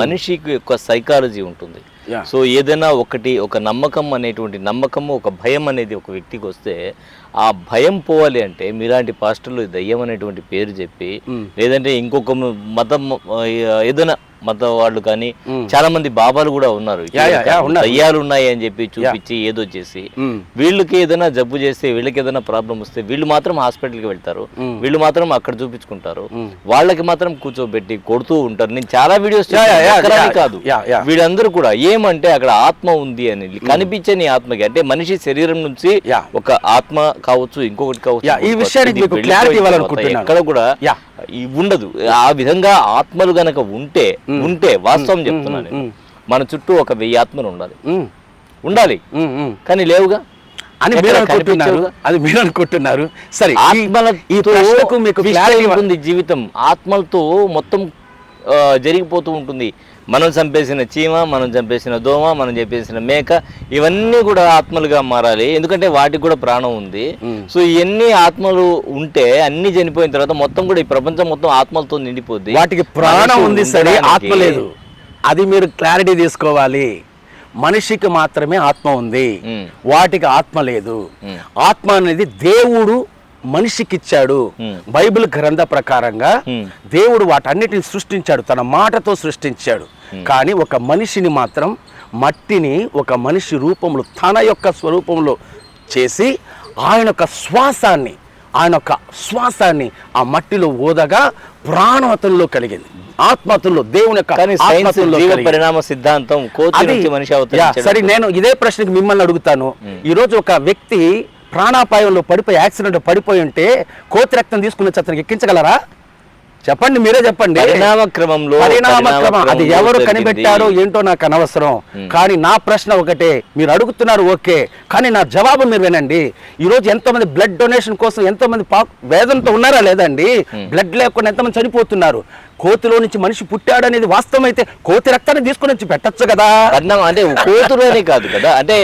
మనిషికి యొక్క సైకాలజీ ఉంటుంది. సో ఏదైనా ఒకటి ఒక నమ్మకం అనేటువంటి నమ్మకము ఒక భయం అనేది ఒక వ్యక్తికి వస్తే ఆ భయం పోవాలి అంటే మీలాంటి పాస్టర్లు దయ్యం అనేటువంటి పేరు చెప్పి లేదంటే ఇంకొక మతం ఏదైనా మత వాళ్ళు కానీ చాలా మంది బాబాలు కూడా ఉన్నారు. దయ్యాలు ఉన్నాయి అని చెప్పి చూపించి ఏదో చేసి. వీళ్ళకి ఏదైనా జబ్బు చేస్తే వీళ్ళకి ఏదైనా ప్రాబ్లం వస్తే వీళ్ళు మాత్రం హాస్పిటల్కి వెళ్తారు. వీళ్ళు మాత్రం అక్కడ చూపించుకుంటారు. వాళ్ళకి మాత్రం కూర్చోబెట్టి కొడుతూ ఉంటారు. నేను చాలా వీడియోస్ కాదు. వీళ్ళందరూ కూడా ఏమంటే అక్కడ ఆత్మ ఉంది అని కనిపించని ఆత్మకి. అంటే మనిషి శరీరం నుంచి. ఒక ఆత్మ కావచ్చు ఇంకొకటి కావచ్చు ఈ విషయానికి ఎక్కడ కూడా ఉండదు. ఆ విధంగా ఆత్మలు గనక ఉంటే ఉంటే వాస్తవం చెప్తున్నాను నేను. మన చుట్టూ ఒక వెయ్యి ఆత్మలు ఉండాలి. ఉండాలి. కానీ లేవుగా? అని మీరు అనుకుంటున్నారు? అది మీరు అనుకుంటున్నారు. సరే ఆత్మలతో ఈ ప్రశ్నకు మీకు ఉంటుంది జీవితం. ఆత్మలతో మొత్తం జరిగిపోతూ ఉంటుంది. మనం చంపేసిన చీమ మనం చంపేసిన దోమ మనం చంపేసిన మేక ఇవన్నీ కూడా ఆత్మలుగా మారాలి. ఎందుకంటే వాటికి కూడా ప్రాణం ఉంది. సో ఇవన్నీ ఆత్మలు ఉంటే అన్ని చనిపోయిన తర్వాత మొత్తం కూడా ఈ ప్రపంచం మొత్తం ఆత్మలతో నిండిపోద్ది. వాటికి ప్రాణం ఉంది సరే ఆత్మ లేదు. అది మీరు క్లారిటీ తీసుకోవాలి. మనిషికి మాత్రమే ఆత్మ ఉంది. వాటికి ఆత్మ లేదు. ఆత్మ అనేది దేవుడు మనిషికి ఇచ్చాడు మ్మ్. బైబిల్ గ్రంథ ప్రకారంగా. దేవుడు వాటన్నిటిని సృష్టించాడు. తన మాటతో సృష్టించాడు. కానీ ఒక మనిషిని మాత్రం మట్టిని ఒక మనిషి రూపంలో తన యొక్క స్వరూపంలో చేసి ఆయన యొక్క శ్వాసాన్ని ఆయన యొక్క శ్వాసాన్ని ఆ మట్టిలో ఓదగా ప్రాణం అతనిలో కలిగింది. ఆత్మ అతనిలో దేవుని యొక్క. పరిణామ సిద్ధాంతం మనిషి అవతరించాడు సరే నేను ఇదే ప్రశ్నకి మిమ్మల్ని అడుగుతాను. ఈ రోజు ఒక వ్యక్తి ప్రాణాపాయంలో పడిపోయి యాక్సిడెంట్ పడిపోయి ఉంటే కోతి రక్తం తీసుకుని వచ్చి అతనికి ఎక్కించగలరా? చెప్పండి మీరే చెప్పండి. క్రమంలో అది ఎవరు. కనిపెట్టారో ఏంటో నాకు అనవసరం. కానీ నా ప్రశ్న ఒకటే మీరు అడుగుతున్నారు ఓకే కానీ నా జవాబు మీరు వినండి. ఈ రోజు ఎంతో మంది బ్లడ్ డొనేషన్ కోసం ఎంతో మంది పా వేదనతో ఉన్నారా లేదండి? బ్లడ్ లేకుండా ఎంతమంది చనిపోతున్నారు. కోతిలో నుంచి మనిషి పుట్టాడు అనేది వాస్తవం అయితే కోతి రక్తాన్ని తీసుకుని వచ్చి పెట్టచ్చు కదా. పరిణామం అంటే కోతులు అని కాదు కదా. అంటే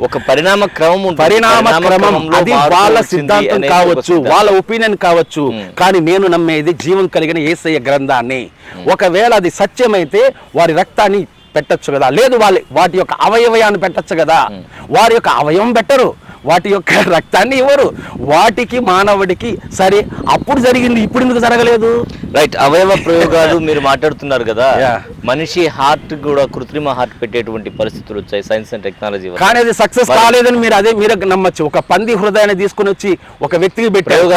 ఒక పరిణామ క్రమం. పరిణామ క్రమం అది వాళ్ళ సిద్ధాంతం కావచ్చు. వాళ్ళ ఒపీనియన్ కావచ్చు కానీ నేను నమ్మేది జీవం కలిగిన ఏసయ్య గ్రంథాన్ని. ఒకవేళ అది సత్యమైతే వారి రక్తాన్ని పెట్టొచ్చు కదా. లేదు వాళ్ళ వాటి యొక్క అవయవయాన్ని పెట్టొచ్చు కదా. వారి యొక్క అవయవం పెట్టరు. వాటి యొక్క రక్తాన్ని ఇవ్వరు. వాటికి మానవుడికి సరే అప్పుడు జరిగింది ఇప్పుడు ఎందుకు జరగలేదు? రైట్ అవయవ ప్రయోగాలు మీరు మాట్లాడుతున్నారు కదా. మనిషి హార్ట్ కూడా కృత్రిమ హార్ట్ పెట్టేటువంటి పరిస్థితులు వచ్చాయి సైన్స్ అండ్ టెక్నాలజీ కానీ అది సక్సెస్ కాలేదని మీరు అదే మీరే నమ్మచ్చు. ఒక పంది హృదయాన్ని తీసుకుని వచ్చి ఒక వ్యక్తికి పెట్టారు.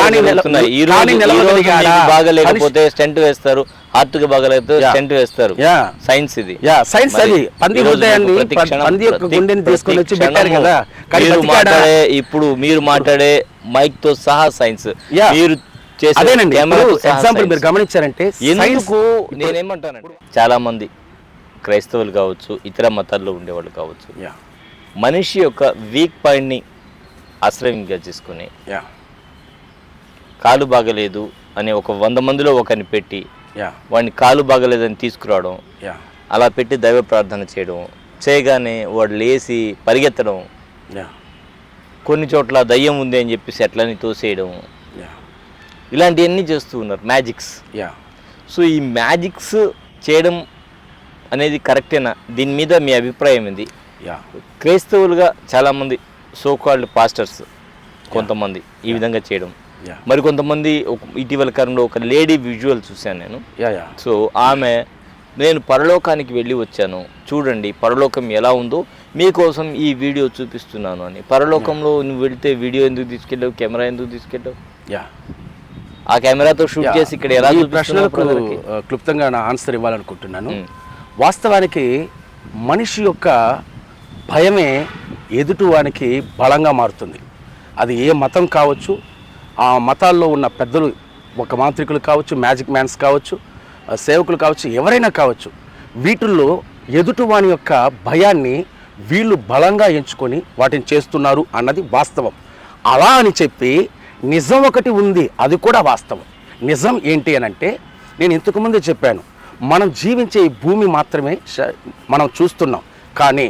బాగలేకపోతే స్టెంట్ వేస్తారు. హార్ట్కి బాగలేకపోతే Yeah. స్టెంట్ వేస్తారు Yeah. సైన్స్ ఇది యా సైన్స్ అది పంది హృదయాన్ని పంది యొక్క గుండెని తీసుకొని వచ్చి పెట్టారు కదా మీరు? మాట్లాడే ఇప్పుడు మీరు మాట్లాడే మైక్తో సహా సైన్స్. మీరు చేసే అదేనండి ఎగ్జాంపుల్. మీరు గమనించారంటే ఎందుకు నేనేమంటానంటే చాలా మంది క్రైస్తవులు కావచ్చు ఇతర మతాల్లో ఉండేవాళ్ళు కావచ్చు యా మనిషి యొక్క వీక్ పాయింట్ని ఆశ్రయంగా చేసుకుని యా కాలు బాగలేదు అనే ఒక వంద మందిలో ఒకరిని పెట్టి యా వాడిని కాలు బాగలేదని తీసుకురావడం యా అలా పెట్టి దైవ ప్రార్థన చేయడం చేయగానే వాడు లేచి పరిగెత్తడం. యా కొన్ని చోట్ల దయ్యం ఉంది అని చెప్పేసి అట్లని తోసేయడం. యా ఇలాంటివన్నీ చేస్తూ ఉన్నారు మ్యాజిక్స్. యా సో ఈ మ్యాజిక్స్ చేయడం అనేది కరెక్టేనా? దీని మీద మీ అభిప్రాయం ఏంది? యా క్రైస్తవులుగా చాలామంది సోకాల్డ్ పాస్టర్స్ కొంతమంది ఈ విధంగా చేయడం. యా మరి కొంతమంది ఒక- ఇటీవల కాలంలో ఒక లేడీ విజువల్ చూశాను నేను. యా యా సో ఆమె నేను పరలోకానికి వెళ్ళి వచ్చాను. చూడండి పరలోకం ఎలా ఉందో మీకోసం ఈ వీడియో చూపిస్తున్నాను అని. పరలోకంలో నువ్వు వెళ్తే వీడియో ఎందుకు తీసుకెళ్ళావు? కెమెరా ఎందుకు తీసుకెళ్ళావు? యా ఆ కెమెరాతో షూట్ చేసి ఇక్కడ ఎలా ప్రశ్నలకు క్లుప్తంగా నా ఆన్సర్ ఇవ్వాలనుకుంటున్నాను. మ్. వాస్తవానికి మనిషి యొక్క భయమే ఎదుటివానికి బలంగా మారుతుంది. అది ఏ మతం కావచ్చు ఆ మతాల్లో ఉన్న పెద్దలు ఒక మాంత్రికులు కావచ్చు మ్యాజిక్ మ్యాన్స్ కావచ్చు సేవకులు కావచ్చు ఎవరైనా కావచ్చు వీటిల్లో ఎదుటివాని యొక్క భయాన్ని వీళ్ళు బలంగా ఎంచుకొని వాటిని చేస్తున్నారు అన్నది వాస్తవం. అలా అని చెప్పి నిజం ఒకటి ఉంది అది కూడా వాస్తవం. నిజం ఏంటి అని అంటే నేను ఇంతకుముందే చెప్పాను మనం జీవించే ఈ భూమి మాత్రమే మనం చూస్తున్నాం. కానీ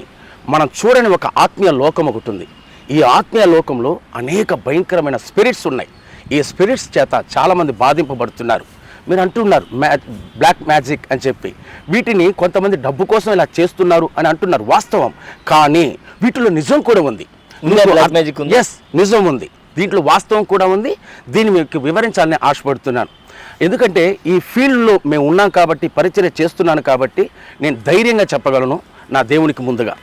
మనం చూడని ఒక ఆత్మీయ లోకం ఒకటి ఉంది. ఈ ఆత్మీయ లోకంలో అనేక భయంకరమైన స్పిరిట్స్ ఉన్నాయి. ఈ స్పిరిట్స్ చేత చాలామంది బాధింపబడుతున్నారు. మీరు అంటున్నారు మ్యా బ్లాక్ మ్యాజిక్ అని చెప్పి. వీటిని కొంతమంది డబ్బు కోసం ఇలా చేస్తున్నారు అని అంటున్నారు వాస్తవం. కానీ వీటిలో నిజం కూడా ఉంది. ఉందా? ఎస్ నిజం ఉంది. దీంట్లో వాస్తవం కూడా ఉంది. దీన్ని మీకు వివరించాలని ఆశపడుతున్నాను. ఎందుకంటే ఈ ఫీల్డ్లో మేము ఉన్నాం కాబట్టి పరిచయం చేస్తున్నాను కాబట్టి నేను ధైర్యంగా చెప్పగలను నా దేవునికి ముందుగా.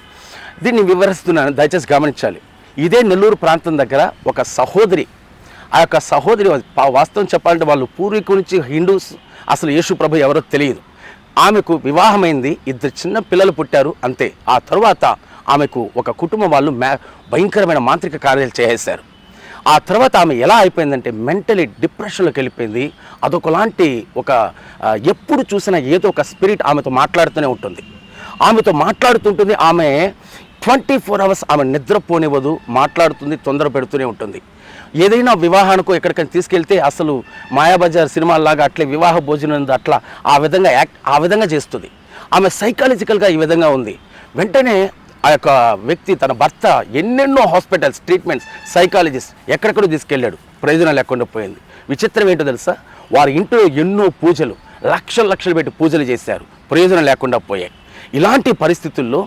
దీన్ని వివరిస్తున్నాను. దయచేసి గమనించాలి. ఇదే నెల్లూరు ప్రాంతం దగ్గర ఒక సహోదరి. ఆ యొక్క సహోదరి వాస్తవం చెప్పాలంటే వాళ్ళు పూర్వీకుల నుంచి హిందూస్ అసలు యేసు ప్రభు ఎవరో తెలియదు. ఆమెకు వివాహమైంది ఇద్దరు చిన్న పిల్లలు పుట్టారు అంతే. ఆ తరువాత ఆమెకు ఒక కుటుంబం వాళ్ళు మ్యా భయంకరమైన మాంత్రిక కార్యాలు చేసేశారు. ఆ తర్వాత ఆమె ఎలా అయిపోయిందంటే మెంటలీ డిప్రెషన్లోకి వెళ్ళిపోయింది. అదొకలాంటి ఒక ఎప్పుడు చూసినా ఏదో ఒక స్పిరిట్ ఆమెతో మాట్లాడుతూనే ఉంటుంది. ఆమెతో మాట్లాడుతుంటుంది ఆమె ట్వంటీ ఫోర్ అవర్స్ ఆమె నిద్రపోనివ్వదు మాట్లాడుతుంది తొందర పెడుతూనే ఉంటుంది. ఏదైనా వివాహానికి ఎక్కడికైనా తీసుకెళ్తే అసలు మాయాబజార్ సినిమాల్లాగా అట్లే వివాహ భోజనం అట్లా ఆ విధంగా యాక్ట్ ఆ విధంగా చేస్తుంది. ఆమె సైకాలజికల్గా ఈ విధంగా ఉంది. వెంటనే ఆ యొక్క వ్యక్తి తన భర్త ఎన్నెన్నో హాస్పిటల్స్ ట్రీట్మెంట్స్ సైకాలజిస్ట్ ఎక్కడెక్కడో తీసుకెళ్ళాడు. ప్రయోజనం లేకుండా పోయింది. విచిత్రం ఏంటో తెలుసా? వారి ఇంట్లో ఎన్నో పూజలు లక్షలు లక్షలు పెట్టి పూజలు చేశారు. ప్రయోజనం లేకుండా పోయాయి. ఇలాంటి పరిస్థితుల్లో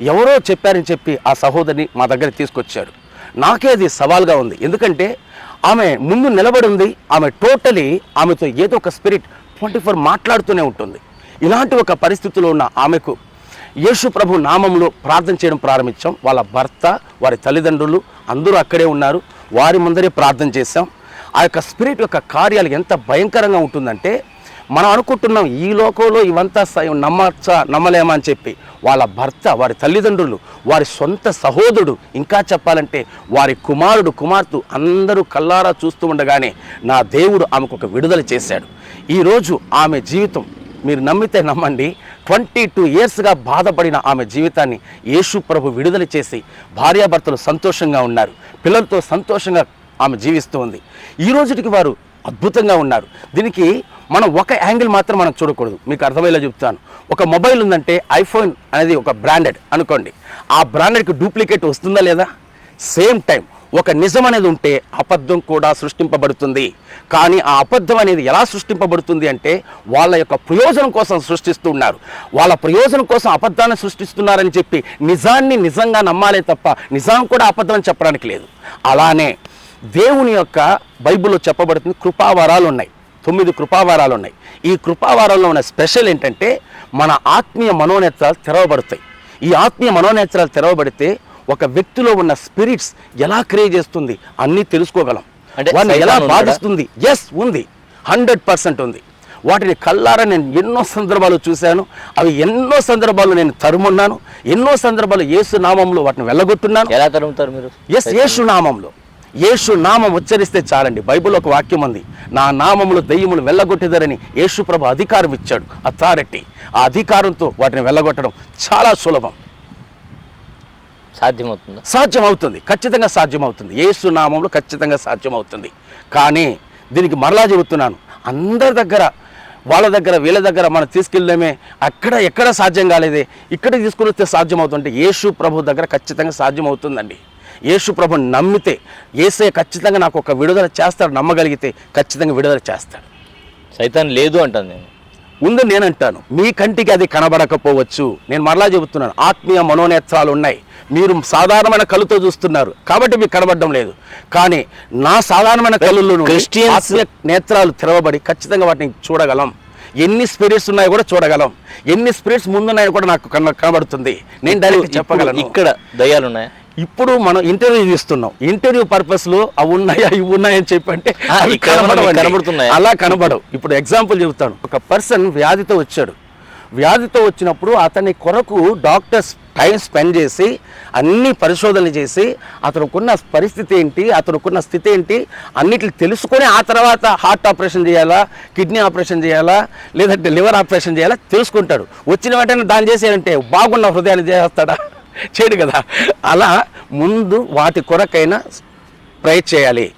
ఎవరో చెప్పారని చెప్పి ఆ సహోదరిని మా దగ్గర తీసుకొచ్చారు. నాకే అది సవాల్గా ఉంది. ఎందుకంటే ఆమె ముందు నిలబడి ఉంది. ఆమె టోటలీ ఆమెతో ఏదో ఒక స్పిరిట్ ట్వంటీ ఫోర్ మాట్లాడుతూనే ఉంటుంది. ఇలాంటి ఒక పరిస్థితిలో ఉన్న ఆమెకు యేసు ప్రభు నామంలో ప్రార్థన చేయడం ప్రారంభించాం. వాళ్ళ భర్త వారి తల్లిదండ్రులు అందరూ అక్కడే ఉన్నారు. వారి ముందరే ప్రార్థన చేశాం. ఆ యొక్క స్పిరిట్ యొక్క కార్యాలు ఎంత భయంకరంగా ఉంటుందంటే మనం అనుకుంటున్నాం ఈ లోకంలో ఇవంతా నమ్మచ్చా నమ్మలేమా అని చెప్పి. వాళ్ళ భర్త వారి తల్లిదండ్రులు వారి సొంత సహోదరుడు ఇంకా చెప్పాలంటే వారి కుమారుడు కుమార్తె అందరూ కల్లారా చూస్తూ ఉండగానే నా దేవుడు ఆమెకు ఒక విడుదల చేశాడు. ఈరోజు ఆమె జీవితం మీరు నమ్మితే నమ్మండి. ట్వంటీ టూ ఇయర్స్గా బాధపడిన ఆమె జీవితాన్ని యేసు ప్రభు విడుదల చేసి భార్యాభర్తలు సంతోషంగా ఉన్నారు. పిల్లలతో సంతోషంగా ఆమె జీవిస్తూ ఉంది. ఈ రోజుటికి వారు అద్భుతంగా ఉన్నారు. దీనికి మనం ఒక యాంగిల్ మాత్రం మనం చూడకూడదు. మీకు అర్థమయ్యేలా చెప్తాను. ఒక మొబైల్ ఉందంటే ఐఫోన్ అనేది ఒక బ్రాండెడ్ అనుకోండి. ఆ బ్రాండెడ్కి డూప్లికేట్ వస్తుందా లేదా? సేమ్ టైం ఒక నిజం అనేది ఉంటే అబద్ధం కూడా సృష్టింపబడుతుంది. కానీ ఆ అబద్ధం అనేది ఎలా సృష్టింపబడుతుంది అంటే వాళ్ళ యొక్క ప్రయోజనం కోసం సృష్టిస్తూ ఉన్నారు. వాళ్ళ ప్రయోజనం కోసం అబద్ధాన్ని సృష్టిస్తున్నారని చెప్పి నిజాన్ని నిజంగా నమ్మాలే తప్ప నిజాం కూడా అబద్ధం అని చెప్పడానికి లేదు. అలానే దేవుని యొక్క బైబిల్లో చెప్పబడుతుంది కృపావరాలు ఉన్నాయి. తొమ్మిది కృపావారాలు ఉన్నాయి. ఈ కృపావారాల్లో ఉన్న స్పెషల్ ఏంటంటే మన ఆత్మీయ మనోనేత్రాలు తెరవబడతాయి. ఈ ఆత్మీయ మనోనేత్రాలు తెరవబడితే ఒక వ్యక్తిలో ఉన్న స్పిరిట్స్ ఎలా క్రియేట్ చేస్తుంది అన్నీ తెలుసుకోగలం. అంటే వారిని ఎలా? బాధిస్తుంది? ఎస్ ఉంది. హండ్రెడ్ పర్సెంట్ ఉంది. వాటిని కల్లారా నేను ఎన్నో సందర్భాలు చూశాను. అవి ఎన్నో సందర్భాలు నేను తరుమున్నాను. ఎన్నో సందర్భాలు యేసు నామంలో వాటిని వెళ్ళగొట్టున్నాను. ఎలా తరుముతారు మీరు? ఎస్ యేసు నామంలో. యేసు నామం ఉచ్చరిస్తే చాలండి. బైబిల్ ఒక వాక్యం ఉంది. నా నామములు దయ్యములు వెళ్ళగొట్టేదరని యేసు ప్రభు అధికారం ఇచ్చాడు. అథారిటీ ఆ అధికారంతో వాటిని వెళ్ళగొట్టడం చాలా సులభం. సాధ్యమవుతుందా? సాధ్యం అవుతుంది ఖచ్చితంగా సాధ్యం అవుతుంది యేసు నామంలో ఖచ్చితంగా సాధ్యం అవుతుంది కానీ దీనికి మరలా చెబుతున్నాను. అందరి దగ్గర వాళ్ళ దగ్గర వీళ్ళ దగ్గర మనం తీసుకెళ్ళడమే అక్కడ ఎక్కడ సాధ్యం కాలేదే ఇక్కడ తీసుకుని వస్తే సాధ్యం అవుతుంటే యేసు ప్రభు దగ్గర ఖచ్చితంగా సాధ్యం అవుతుందండి యేసు ప్రభుని నమ్మితే ఏసే ఖచ్చితంగా నాకు ఒక విడుదల చేస్తాడు నమ్మగలిగితే ఖచ్చితంగా విడుదల చేస్తాడు. సైతాన్ లేదు అంటాను నేను. ఉంది నేను అంటాను మీ కంటికి అది కనబడకపోవచ్చు. నేను మరలా చెబుతున్నాను ఆత్మీయ మనోనేత్రాలు ఉన్నాయి. మీరు సాధారణమైన కళ్ళుతో చూస్తున్నారు కాబట్టి మీకు కనబడడం లేదు. కానీ నా సాధారణమైన Christians- ఆత్మీయ నేత్రాలు తెరవబడి ఖచ్చితంగా వాటిని చూడగలం. ఎన్ని స్పిరిట్స్ ఉన్నాయో కూడా చూడగలం. ఎన్ని స్పిరిట్స్ ముందున్నాయో కూడా నాకు కన- కనబడుతుంది. నేను డైరెక్ట్ చెప్పగలను. ఇక్కడ దయ్యాలు ఉన్నాయా ఇప్పుడు మనం ఇంటర్వ్యూ తీస్తున్నాం. ఇంటర్వ్యూ పర్పస్లో అవి ఉన్నాయా ఇవి ఉన్నాయని చెప్పి అంటే ఆ, అవి. కనబడుతున్నాయా? అలా కనబడవు. ఇప్పుడు ఎగ్జాంపుల్ చెబుతాను. ఒక పర్సన్ వ్యాధితో వచ్చాడు. వ్యాధితో వచ్చినప్పుడు అతని కొరకు డాక్టర్స్ టైం స్పెండ్ చేసి అన్ని పరిశోధనలు చేసి అతనుకున్న పరిస్థితి ఏంటి అతనుకున్న స్థితి ఏంటి అన్నిటిని తెలుసుకొని ఆ తర్వాత హార్ట్ ఆపరేషన్ చేయాలా కిడ్నీ ఆపరేషన్ చేయాలా లేదంటే లివర్ ఆపరేషన్ చేయాలా తెలుసుకుంటాడు. వచ్చిన వెంటనే దాన్ని చేసేయంటే బాగున్న హృదయాన్ని చేస్తాడా? చేయడు కదా. అలా ముందు వాటి కొరకైనా ప్రయత్ చేయాలి.